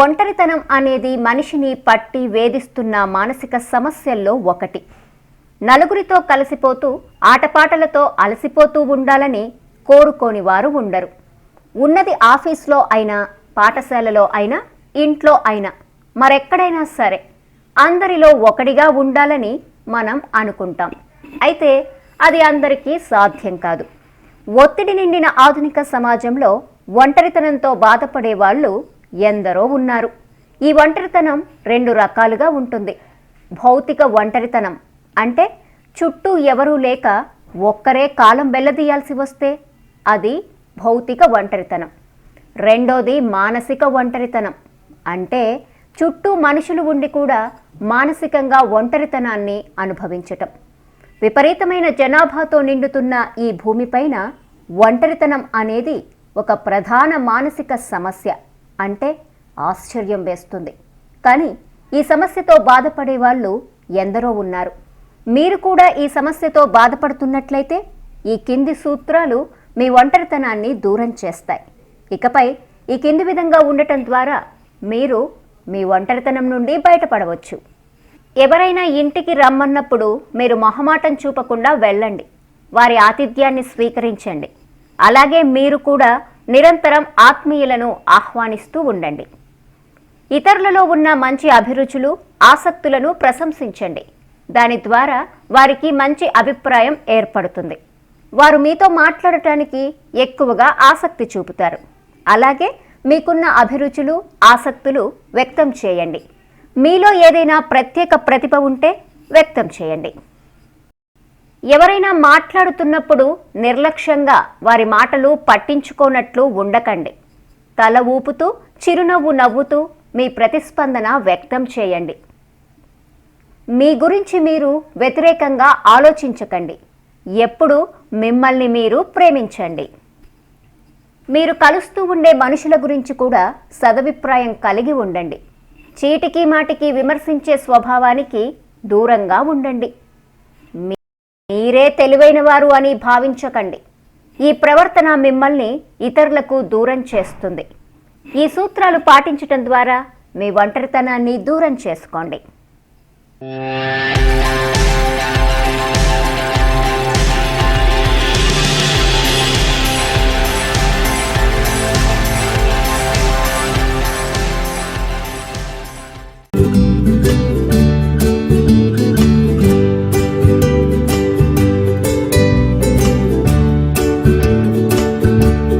ఒంటరితనం అనేది మనిషిని పట్టి వేధిస్తున్న మానసిక సమస్యల్లో ఒకటి. నలుగురితో కలిసిపోతూ ఆటపాటలతో అలసిపోతూ ఉండాలని కోరుకోని వారు ఉండరు. ఉన్నది ఆఫీస్లో అయినా పాఠశాలలో అయినా ఇంట్లో అయినా మరెక్కడైనా సరే అందరిలో ఒకటిగా ఉండాలని మనం అనుకుంటాం. అయితే అది అందరికీ సాధ్యం కాదు. ఒత్తిడి నిండిన ఆధునిక సమాజంలో ఒంటరితనంతో బాధపడే వాళ్ళు ఎందరో ఉన్నారు. ఈ ఒంటరితనం రెండు రకాలుగా ఉంటుంది. భౌతిక ఒంటరితనం అంటే చుట్టూ ఎవరూ లేక ఒక్కరే కాలం వెళ్ళదీయాల్సి వస్తే అది భౌతిక ఒంటరితనం. రెండోది మానసిక ఒంటరితనం అంటే చుట్టూ మనుషులు ఉండి కూడా మానసికంగా ఒంటరితనాన్ని అనుభవించటం. విపరీతమైన జనాభాతో నిండుతున్న ఈ భూమిపైన ఒంటరితనం అనేది ఒక ప్రధాన మానసిక సమస్య. అంటే ఆశ్చర్యం వేస్తుంది. కానీ ఈ సమస్యతో బాధపడే వాళ్ళు ఎందరో ఉన్నారు. మీరు కూడా ఈ సమస్యతో బాధపడుతున్నట్లయితే ఈ కింది సూత్రాలు మీ ఒంటరితనాన్ని దూరం చేస్తాయి. ఇకపై ఈ కింది విధంగా ఉండటం ద్వారా మీరు మీ ఒంటరితనం నుండి బయటపడవచ్చు. ఎవరైనా ఇంటికి రమ్మన్నప్పుడు మీరు మొహమాటం చూపకుండా వెళ్ళండి. వారి ఆతిథ్యాన్ని స్వీకరించండి. అలాగే మీరు కూడా నిరంతరం ఆత్మీయులను ఆహ్వానిస్తూ ఉండండి. ఇతరులలో ఉన్న మంచి అభిరుచులు ఆసక్తులను ప్రశంసించండి. దాని ద్వారా వారికి మంచి అభిప్రాయం ఏర్పడుతుంది. వారు మీతో మాట్లాడటానికి ఎక్కువగా ఆసక్తి చూపుతారు. అలాగే మీకున్న అభిరుచులు ఆసక్తులు వ్యక్తం చేయండి. మీలో ఏదైనా ప్రత్యేక ప్రతిభ ఉంటే వ్యక్తం చేయండి. ఎవరైనా మాట్లాడుతున్నప్పుడు నిర్లక్ష్యంగా వారి మాటలు పట్టించుకోనట్లు ఉండకండి. తల ఊపుతూ చిరునవ్వు నవ్వుతూ మీ ప్రతిస్పందన వ్యక్తం చేయండి. మీ గురించి మీరు వ్యతిరేకంగా ఆలోచించకండి. ఎప్పుడు మిమ్మల్ని మీరు ప్రేమించండి. మీరు కలుస్తూ ఉండే మనుషుల గురించి కూడా సదభిప్రాయం కలిగి ఉండండి. చీటికి మాటికి విమర్శించే స్వభావానికి దూరంగా ఉండండి. మీరే తెలివైన వారు అని భావించకండి. ఈ ప్రవర్తన మిమ్మల్ని ఇతరులకు దూరం చేస్తుంది. ఈ సూత్రాలు పాటించటం ద్వారా మీ ఒంటరితనాన్ని దూరం చేసుకోండి.